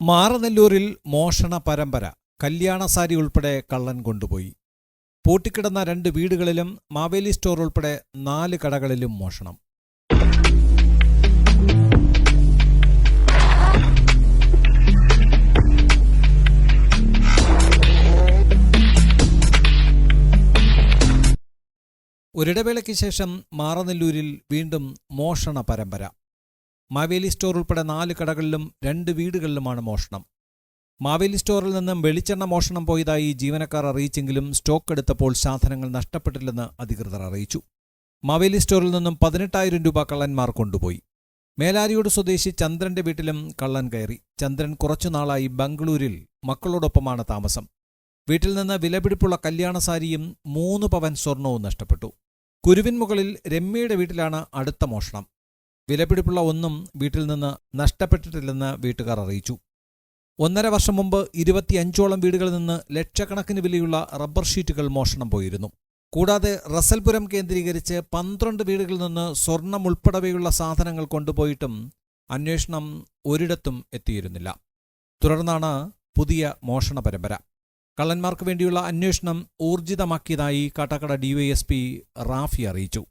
മാറനെല്ലൂരിൽ മോഷണ പരമ്പര കല്യാണസാരി ഉൾപ്പെടെ കള്ളൻ കൊണ്ടുപോയി. പൂട്ടിക്കിടന്ന രണ്ട് വീടുകളിലും മാവേലി സ്റ്റോർ ഉൾപ്പെടെ നാല് കടകളിലും മോഷണം. ഒരിടവേളയ്ക്ക് ശേഷം മാറനെല്ലൂരിൽ വീണ്ടും മോഷണ പരമ്പര. മാവേലി സ്റ്റോർ ഉൾപ്പെടെ നാല് കടകളിലും രണ്ട് വീടുകളിലുമാണ് മോഷണം. മാവേലി സ്റ്റോറിൽ നിന്നും വെളിച്ചെണ്ണ മോഷണം പോയതായി ജീവനക്കാർ അറിയിച്ചെങ്കിലും സ്റ്റോക്ക് എടുത്തപ്പോൾ സാധനങ്ങൾ നഷ്ടപ്പെട്ടില്ലെന്ന് അധികൃതർ അറിയിച്ചു. മാവേലി സ്റ്റോറിൽ നിന്നും പതിനെട്ടായിരം രൂപ കള്ളന്മാർ കൊണ്ടുപോയി. മേലാരിയോട് സ്വദേശി ചന്ദ്രന്റെ വീട്ടിലും കള്ളൻ കയറി. ചന്ദ്രൻ കുറച്ചുനാളായി ബംഗളൂരിൽ മക്കളോടൊപ്പമാണ് താമസം. വീട്ടിൽ നിന്ന് വിലപിടിപ്പുള്ള കല്യാണസാരിയും മൂന്ന് പവൻ സ്വർണവും നഷ്ടപ്പെട്ടു. കുരുവിൻമുകളിൽ രമ്യയുടെ വീട്ടിലാണ് അടുത്ത മോഷണം. വിലപിടിപ്പുള്ള ഒന്നും വീട്ടിൽ നിന്ന് നഷ്ടപ്പെട്ടിട്ടില്ലെന്ന് വീട്ടുകാർ അറിയിച്ചു. ഒന്നര വർഷം മുമ്പ് ഇരുപത്തിയഞ്ചോളം വീടുകളിൽ നിന്ന് ലക്ഷക്കണക്കിന് വിലയുള്ള റബ്ബർ ഷീറ്റുകൾ മോഷണം പോയിരുന്നു. കൂടാതെ റസൽപുരം കേന്ദ്രീകരിച്ച് പന്ത്രണ്ട് വീടുകളിൽ നിന്ന് സ്വർണം ഉൾപ്പെടെയുള്ള സാധനങ്ങൾ കൊണ്ടുപോയിട്ടും അന്വേഷണം ഒരിടത്തും എത്തിയിരുന്നില്ല. തുടർന്നാണ് പുതിയ മോഷണ പരമ്പര. കള്ളന്മാർക്ക് വേണ്ടിയുള്ള അന്വേഷണം ഊർജിതമാക്കിയതായി കാട്ടാക്കട ഡിവൈഎസ്പി റാഫി അറിയിച്ചു.